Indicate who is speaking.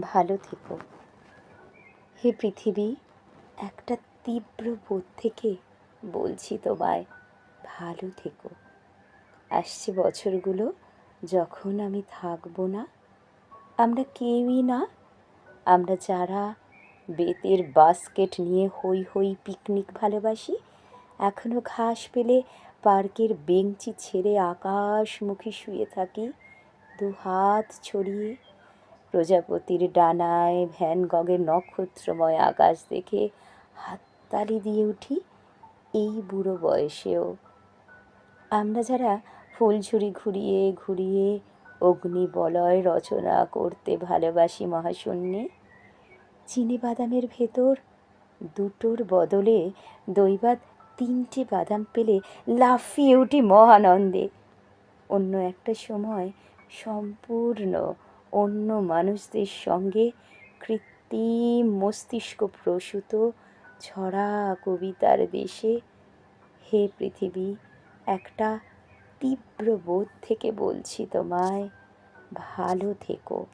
Speaker 1: ভালো থেকো। হে পৃথিবী, একটা তীব্র বোধ থেকে বলছি তোমায়, ভালো থেকো। আসছে বছরগুলো যখন আমি থাকব না, আমরা কেউই না। আমরা যারা বেতের বাস্কেট নিয়ে হই হই পিকনিক ভালোবাসি এখনও ঘাস পেলে পার্কের বেঞ্চি ছেড়ে আকাশমুখী শুয়ে থাকি, দু হাত ছড়িয়ে প্রজাপতির ডানায় ভ্যান গগের নক্ষত্রময় আকাশ দেখে হাততালি দিয়ে উঠি এই বুড়ো বয়সেও। আমরা যারা ফুলঝুরি ঘুরিয়ে ঘুরিয়ে অগ্নিবলয় রচনা করতে ভালোবাসি মহাশূন্যে চিনি বাদামের ভেতর দুটোর বদলে দৈবাত তিনটে বাদাম পেলে লাফিয়ে উঠি মহানন্দে। অন্য একটা সময় সম্পূর্ণ অন্য মানুষদের সঙ্গে কৃত্রিম মস্তিষ্ক প্রসূত ছড়া কবিতার দেশে হে পৃথিবী, একটা তীব্র বোধ থেকে বলছি তোমায়, ভালো থেকো।